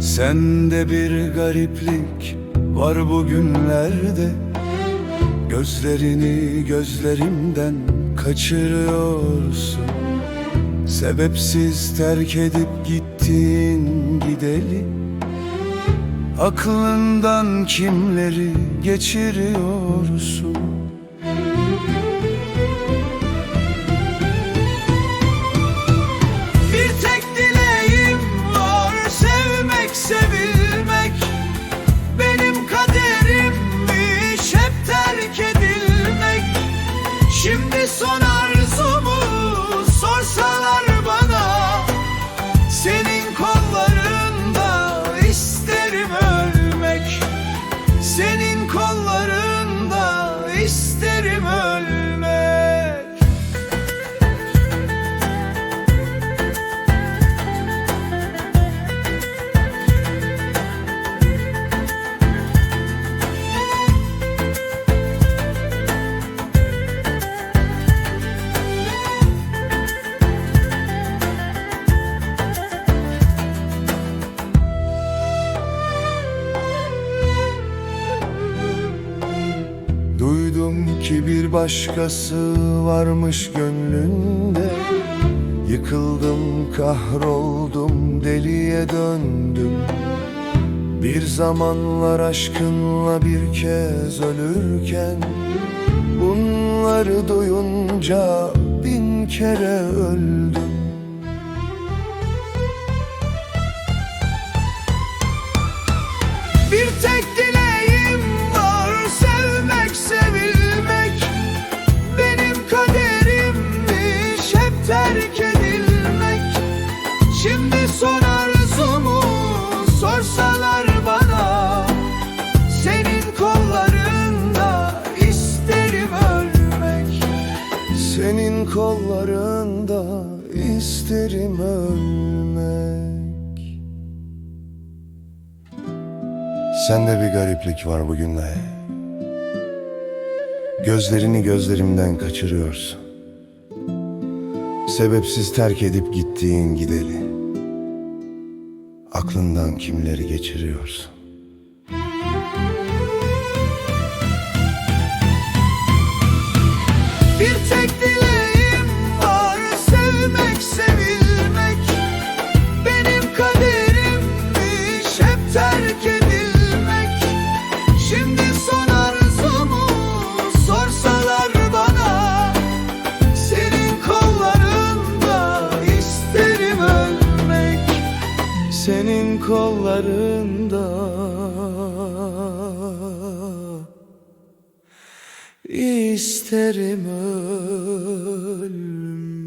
Sende bir gariplik var bugünlerde Gözlerini gözlerimden kaçırıyorsun. Sebepsiz terk edip gittin gideli Aklından kimleri geçiriyorsun son arzumu sorsalar bana. Senin kollarında isterim ölmek. Senin kollarında isterim ölmek ki bir başkası varmış gönlünde. Yıkıldım kahroldum deliye döndüm. Bir zamanlar aşkınla bir kez ölürken Bunları duyunca bin kere öldüm kollarında isterim ölmek Sende bir gariplik var bugünle. Gözlerini gözlerimden kaçırıyorsun. Sebepsiz terk edip gittiğin gideli. Aklından kimleri geçiriyorsun. İsterim ölmek